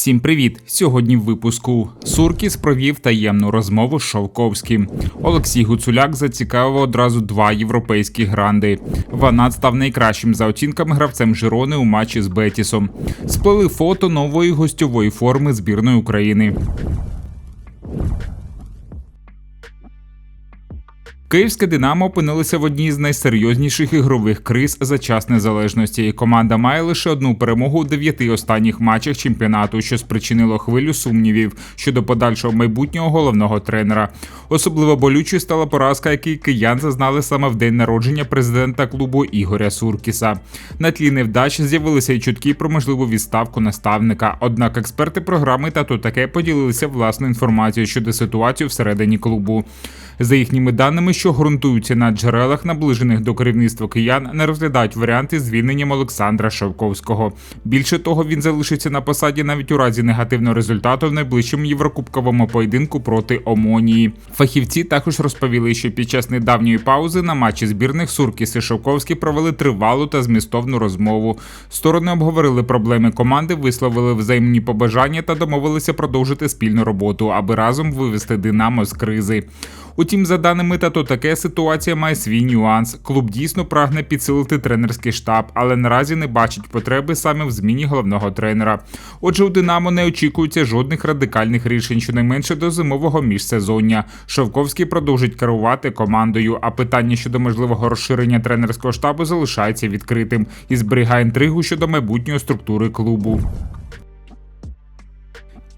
Всім привіт! Сьогодні в випуску Суркіс провів таємну розмову з Шовковським. Олексій Гуцуляк зацікавив одразу два європейські гранди. Ванат став найкращим за оцінками гравцем Жирони у матчі з Бетісом. Сплели фото нової гостьової форми збірної України. Київське Динамо опинилося в одній з найсерйозніших ігрових криз за час незалежності. Команда має лише одну перемогу у дев'яти останніх матчах чемпіонату, що спричинило хвилю сумнівів щодо подальшого майбутнього головного тренера. Особливо болючою стала поразка, який киян зазнали саме в день народження президента клубу Ігоря Суркіса. На тлі невдач з'явилися й чутки про можливу відставку наставника. Однак експерти програми та таке поділилися власною інформацією щодо ситуації всередині клубу. За їхніми даними, що ґрунтуються на джерелах, наближених до керівництва киян, не розглядають варіанти звільненням Олександра Шевковського. Більше того, він залишиться на посаді навіть у разі негативного результату в найближчому єврокубковому поєдинку проти Омонії. Фахівці також розповіли, що під час недавньої паузи на матчі збірних Суркіс і Шевковський провели тривалу та змістовну розмову. Сторони обговорили проблеми команди, висловили взаємні побажання та домовилися продовжити спільну роботу, аби разом вивести Динамо з кризи. Утім, за даними тато, таке ситуація має свій нюанс. Клуб дійсно прагне підсилити тренерський штаб, але наразі не бачить потреби саме в зміні головного тренера. Отже, у Динамо не очікується жодних радикальних рішень, щонайменше до зимового міжсезоння. Шовковський продовжить керувати командою. А питання щодо можливого розширення тренерського штабу залишається відкритим і зберігає інтригу щодо майбутньої структури клубу.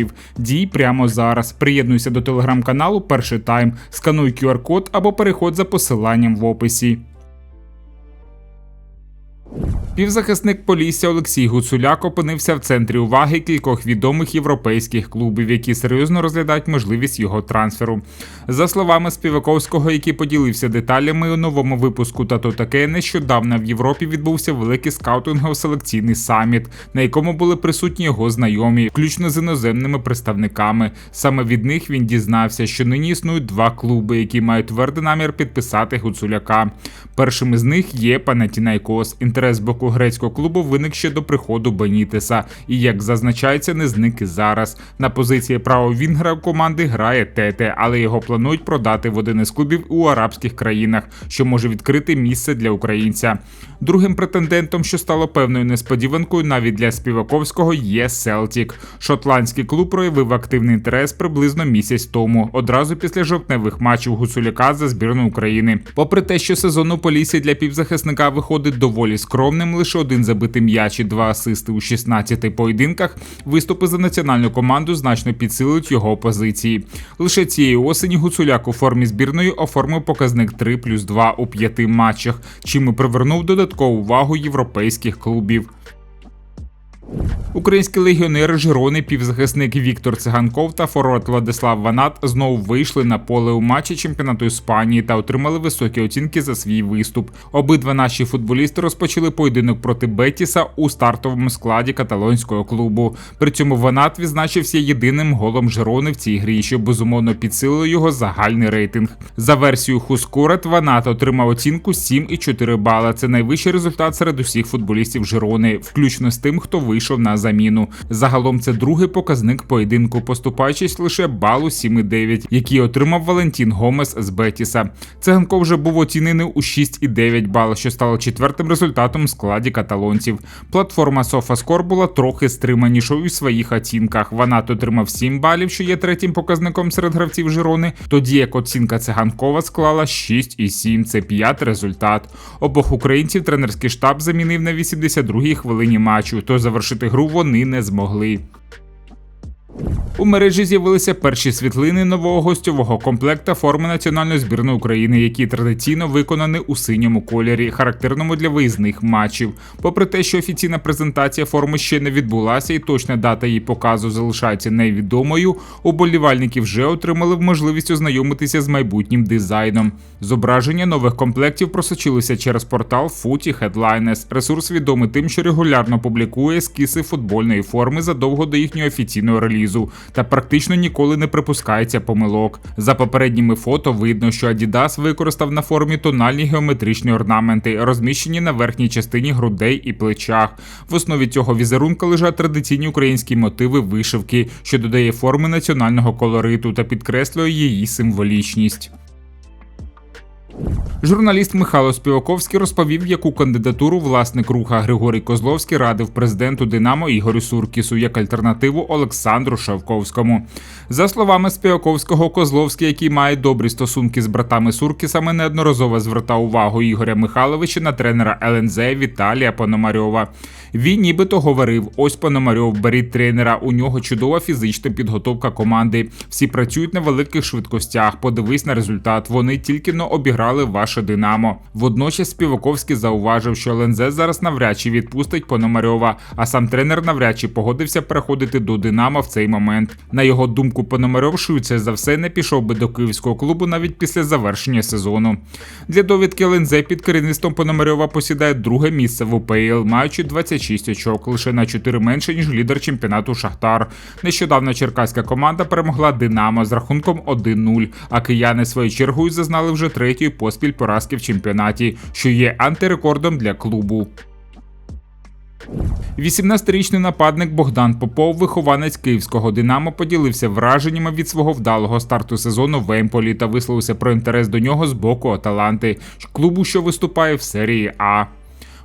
ресурсів. Дій прямо зараз. Приєднуйся до телеграм-каналу Перший Тайм, скануй QR-код або переходь за посиланням в описі. Півзахисник Полісся Олексій Гуцуляк опинився в центрі уваги кількох відомих європейських клубів, які серйозно розглядають можливість його трансферу. За словами Співаковського, який поділився деталями у новому випуску, та то таке нещодавно в Європі відбувся великий скаутингово-селекційний саміт, на якому були присутні його знайомі, включно з іноземними представниками. Саме від них він дізнався, що нині існують два клуби, які мають твердий намір підписати Гуцуляка. Першим із них є Панатінайкос. Інтерес з боку грецького клубу виник ще до приходу Бенітеса, і як зазначається, не зник і зараз. На позиції правого вінгра команди грає Тете, але його планують продати в один із клубів у арабських країнах, що може відкрити місце для українця. Другим претендентом, що стало певною несподіванкою, навіть для Співаковського, є Селтік. Шотландський клуб проявив активний інтерес приблизно місяць тому, одразу після жовтневих матчів Гуцуляка за збірну України. Попри те, що сезону Полісі для півзахисника виходить доволі скромним, лише один забитий м'яч і два асисти у 16 поєдинках. Виступи за національну команду значно підсилують його позиції. Лише цієї осені Гуцуляк у формі збірної оформив показник 3 плюс 2 у п'яти матчах, чим і привернув додаткову увагу європейських клубів. Українські легіонери Жирони, півзахисник Віктор Циганков та форвард Владислав Ванат знову вийшли на поле у матчі чемпіонату Іспанії та отримали високі оцінки за свій виступ. Обидва наші футболісти розпочали поєдинок проти Бетіса у стартовому складі каталонського клубу. При цьому Ванат відзначився єдиним голом Жирони в цій грі, що безумовно підсилило його загальний рейтинг. За версією Хускурет Ванат отримав оцінку 7,4 бала. Це найвищий результат серед усіх футболістів Жирони, включно з тим, хто вийшов на заміну. Загалом це другий показник поєдинку, поступаючись лише балу 7,9, який отримав Валентін Гомес з Бетіса. Циганко вже був оцінений у 6,9 бал, що стало четвертим результатом в складі каталонців. Платформа SofaScore була трохи стриманішою у своїх оцінках. Вона отримав 7 балів, що є третім показником серед гравців Жирони. Тоді як оцінка циганкова склала 6,7. Це п'ятий результат. Обох українців тренерський штаб замінив на 82-й хвилині матчу, то завершити гру вони не змогли. У мережі з'явилися перші світлини нового гостьового комплекта форми національної збірної України, які традиційно виконані у синьому кольорі, характерному для виїзних матчів. Попри те, що офіційна презентація форми ще не відбулася, і точна дата її показу залишається невідомою. Уболівальники вже отримали можливість ознайомитися з майбутнім дизайном. Зображення нових комплектів просочилися через портал Footy Headliners. Ресурс відомий тим, що регулярно публікує ескізи футбольної форми задовго до їхнього офіційного релізу та практично ніколи не припускається помилок. За попередніми фото видно, що Adidas використав на формі тональні геометричні орнаменти, розміщені на верхній частині грудей і плечах. В основі цього візерунка лежать традиційні українські мотиви вишивки, що додає форми національного колориту та підкреслює її символічність. Журналіст Михайло Співаковський розповів, яку кандидатуру власник руха Григорій Козловський радив президенту Динамо Ігорю Суркісу як альтернативу Олександру Шавковському. За словами Співаковського, Козловський, який має добрі стосунки з братами Суркісами, неодноразово звертав увагу Ігоря Михайловича на тренера ЛНЗ Віталія Пономарьова. Він нібито говорив: ось Пономарьов, беріть тренера. У нього чудова фізична підготовка команди. Всі працюють на великих швидкостях. Подивись на результат. Вони тільки но обіграли ваше Динамо. Водночас Співаковський зауважив, що ЛНЗ зараз навряд чи відпустить Пономарьова, а сам тренер навряд чи погодився переходити до Динамо в цей момент. На його думку, Пономарьов швидше за все не пішов би до київського клубу навіть після завершення сезону. Для довідки ЛНЗ під керівництвом Пономарьова посідає друге місце в УПЛ, маючи 26 очок, лише на 4 менше ніж лідер чемпіонату Шахтар. Нещодавно черкаська команда перемогла Динамо з рахунком 1-0, а кияни своєю чергою зазнали вже третьої поспіль поразки в чемпіонаті, що є антирекордом для клубу. 18-річний нападник Богдан Попов, вихованець київського Динамо, поділився враженнями від свого вдалого старту сезону в Емполі та висловився про інтерес до нього з боку Аталанти, клубу, що виступає в серії А.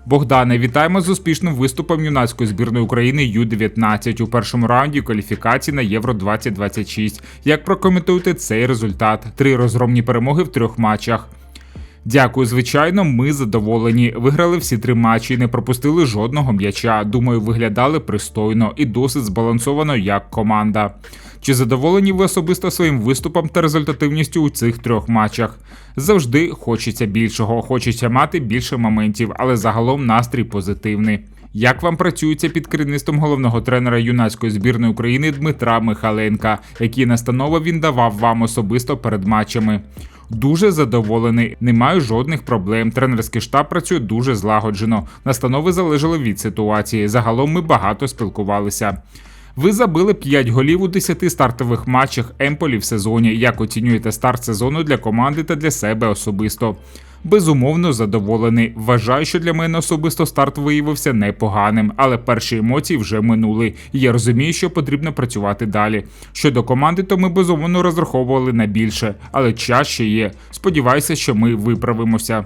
Богдане, вітаємо з успішним виступом юнацької збірної України Ю-19 у першому раунді кваліфікації на Євро 2026. Як прокоментуєте цей результат? Три розгромні перемоги в трьох матчах. Дякую, звичайно, ми задоволені. Виграли всі три матчі, не пропустили жодного м'яча. Думаю, виглядали пристойно і досить збалансовано як команда. Чи задоволені ви особисто своїм виступом та результативністю у цих трьох матчах? Завжди хочеться більшого, хочеться мати більше моментів, але загалом настрій позитивний. Як вам працюється під керівництвом головного тренера юнацької збірної України Дмитра Михаленка, які настанови він давав вам особисто перед матчами? Дуже задоволений, не маю жодних проблем. Тренерський штаб працює дуже злагоджено. Настанови залежали від ситуації. Загалом ми багато спілкувалися. Ви забили 5 голів у 10 стартових матчах Емполі в сезоні. Як оцінюєте старт сезону для команди та для себе особисто? Безумовно задоволений. Вважаю, що для мене особисто старт виявився непоганим, але перші емоції вже минули. І я розумію, що потрібно працювати далі. Щодо команди, то ми безумовно розраховували на більше, але час ще є. Сподіваюся, що ми виправимося.